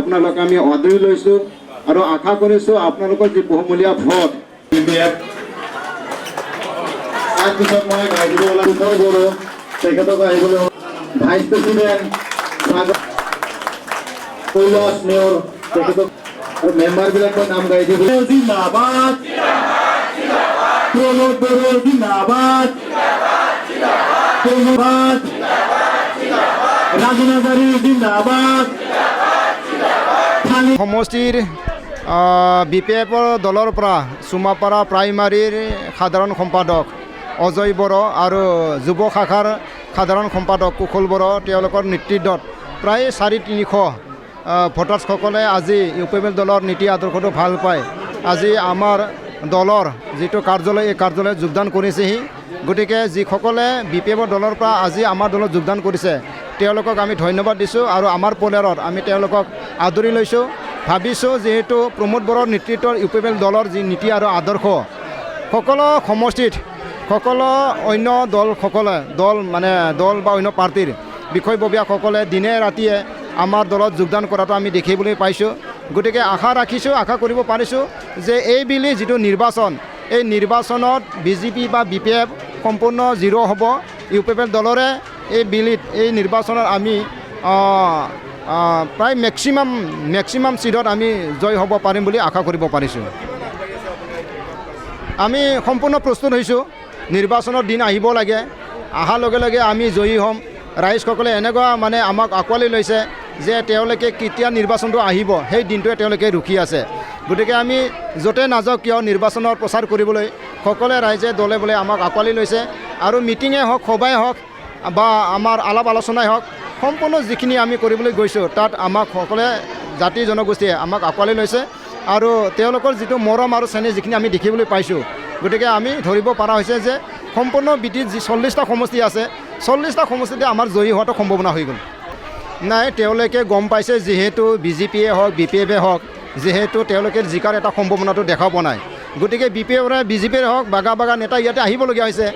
আপোনালোক আমি আদৰি লৈছোঁ আৰু আশা কৰিছোঁ আপোনালোকৰ যি বহুমূলীয়া ভোট তাৰপিছত মই গাইছিলোঁ তেখেতক আহিবলৈ ভাইচ প্ৰেচিডেণ্ট কৈলাশ নেওৰ তেখেতক আৰু মেম্বাৰবিলাকৰ নাম গাই দিব জিন্দাবাদ প্ৰমোদ বড়ো জিন্দাবাদ ধন্যবাদ ৰাজনাজাৰী জিন্দাবাদ সমষ্টিৰ বি পি এফৰ দলৰ পৰা চুমাপাৰা প্ৰাইমাৰীৰ সাধাৰণ সম্পাদক অজয় বড়ো আৰু যুৱ শাখাৰ সাধাৰণ সম্পাদক কুশল বড়ো তেওঁলোকৰ নেতৃত্বত প্ৰায় চাৰি তিনিশ ভোটাৰ্ছসকলে আজি ইউ পি এল দলৰ নীতি আদৰ্শটো ভালো পায়। আজি আমাৰ দলৰ যিটো কাৰ্যালয়, এই কাৰ্যালয়ত যোগদান কৰিছেহি। গতিকে যিসকলে বি পি এফৰ দলৰ পৰা আজি আমাৰ দলত যোগদান কৰিছে তেওঁলোকক আমি ধন্যবাদ দিছোঁ আৰু আমাৰ পৰিয়ালত আমি তেওঁলোকক আদৰি লৈছোঁ। ভাবিছোঁ যিহেতু প্ৰমোদ বড়োৰ নেতৃত্বৰ ইউ পি এম এল দলৰ যি নীতি আৰু আদৰ্শ, সকলো সমষ্টিত, সকলো অন্য দলসকলে, দল মানে দল বা অন্য পাৰ্টীৰ বিষয়ববীয়াসকলে দিনে ৰাতিয়ে আমাৰ দলত যোগদান কৰাটো আমি দেখিবলৈ পাইছোঁ। গতিকে আশা ৰাখিছোঁ, আশা কৰিব পাৰিছোঁ যে এই বিলি যিটো নিৰ্বাচন, এই নিৰ্বাচনত বি জে পি বা বি পি এফ সম্পূৰ্ণ জিৰ' হ'ব। ইউ পি এফ এল দলৰে এই বিলিত, এই নিৰ্বাচনত আমি প্ৰায় মেক্সিমাম মেক্সিমাম ছিটত আমি জয় হ'ব পাৰিম বুলি আশা কৰিব পাৰিছোঁ। আমি সম্পূৰ্ণ প্ৰস্তুত হৈছোঁ। নিৰ্বাচনৰ দিন আহিব লাগে। অহাৰ লগে লগে আমি জয়ী হ'ম। ৰাইজসকলে এনেকুৱা মানে আমাক আঁকোৱালি লৈছে যে তেওঁলোকে কেতিয়া নিৰ্বাচনটো আহিব, সেই দিনটোৱে তেওঁলোকে ৰখি আছে। গতিকে আমি য'তে নাযাওক কিয় নিৰ্বাচনৰ প্ৰচাৰ কৰিবলৈ, সকলোৱে ৰাইজে দলে বলে আমাক আঁকোৱালি লৈছে। আৰু মিটিঙে হওক, সভাই হওক বা আমাৰ আলাপ আলোচনাই হওক, সম্পূৰ্ণ যিখিনি আমি কৰিবলৈ গৈছোঁ, তাত আমাক সকলোৱে, জাতি জনগোষ্ঠীয়ে আমাক আঁকোৱালি লৈছে আৰু তেওঁলোকৰ যিটো মৰম আৰু চেনেহ যিখিনি আমি দেখিবলৈ পাইছোঁ, গতিকে আমি ধৰিব পৰা হৈছে যে সম্পূৰ্ণ বিটিত যি চল্লিছটা সমষ্টি আছে, চল্লিছটা সমষ্টিতে আমাৰ জয়ী হোৱাটো সম্ভাৱনা হৈ গ'ল। নাই, তেওঁলোকে গম পাইছে যিহেতু বি জে পিয়ে হওক বি পি এফে হওক, যিহেতু তেওঁলোকে জিকাৰ এটা সম্ভাৱনাটো দেখা পোৱা নাই। গতিকে বি পি এফৰে বি জে পিৰে হওক বাগা বাগা নেতা ইয়াতে আহিবলগীয়া হৈছে।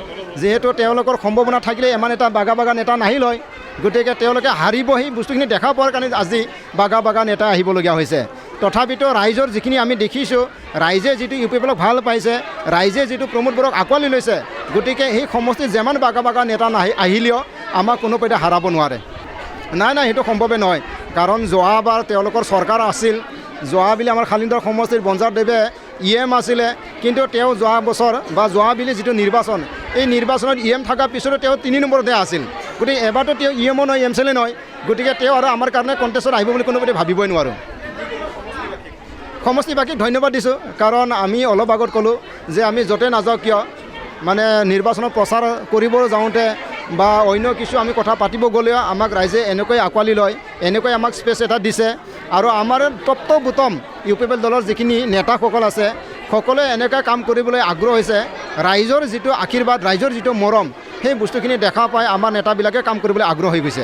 যিহেতু তেওঁলোকৰ সম্ভাৱনা থাকিলে ইমান এটা বাগা বাগা নেতা নাহিল হয় গতিকে তেওঁলোকে হাৰিব বস্তুখিনি দেখা পোৱাৰ কাৰণে আজি বাগা বাগা নেতা আহিবলগীয়া হৈছে। তথাপিতো ৰাইজৰ যিখিনি আমি দেখিছোঁ, ৰাইজে যিটো ইউ পি এফক ভালো পাইছে, ৰাইজে যিটো প্ৰমোদ বড়োক আঁকোৱালি লৈছে, গতিকে সেই সমষ্টিত যিমান বাগা বাগা নেতা নাহি, আহিলেও আমাক কোনো পধ্যে হাৰাব নোৱাৰে। নাই নাই, সেইটো সম্ভৱে নহয়। কাৰণ যোৱাবাৰ তেওঁলোকৰ চৰকাৰ আছিল যোৱাবেলি আমাৰ শালিন্দৰ সমষ্টিৰ বঞ্জাৰদেৱে ই এম আছিলে, কিন্তু তেওঁ যোৱা বছৰ বা যোৱাবেলি যিটো নিৰ্বাচন এই নিৰ্বাচনত ই এম থকাৰ পিছতো তেওঁ তিনি নম্বৰতে আছিল। গতিকে এবাৰতো তেওঁ ই এমো নহয় এম চি এল এ নহয়। গতিকে তেওঁ আৰু আমাৰ কাৰণে কণ্টেষ্টত আহিব বুলি কোনোপধ্যে ভাবিবই নোৱাৰোঁ। সমষ্টিবাসীক ধন্যবাদ দিছোঁ, কাৰণ আমি অলপ আগত ক'লোঁ যে আমি য'তে নাযাওঁ কিয় মানে নিৰ্বাচনত প্ৰচাৰ কৰিব যাওঁতে বা অন্য কিছু আমি কথা পাতিব গ'লেও আমাক ৰাইজে এনেকৈ আঁকোৱালি লয়, এনেকৈ আমাক স্পেচ এটা দিছে। আৰু আমাৰ তপ্ত বুটম ইউ পি পি এল দলৰ যিখিনি নেতাসকল আছে, সকলোৱে এনেকৈ কাম কৰিবলৈ আগ্ৰহ হৈছে। ৰাইজৰ যিটো আশীৰ্বাদ, ৰাইজৰ যিটো মৰম, সেই বস্তুখিনি দেখা পাই আমাৰ নেতাবিলাকে কাম কৰিবলৈ আগ্ৰহ হৈ গৈছে।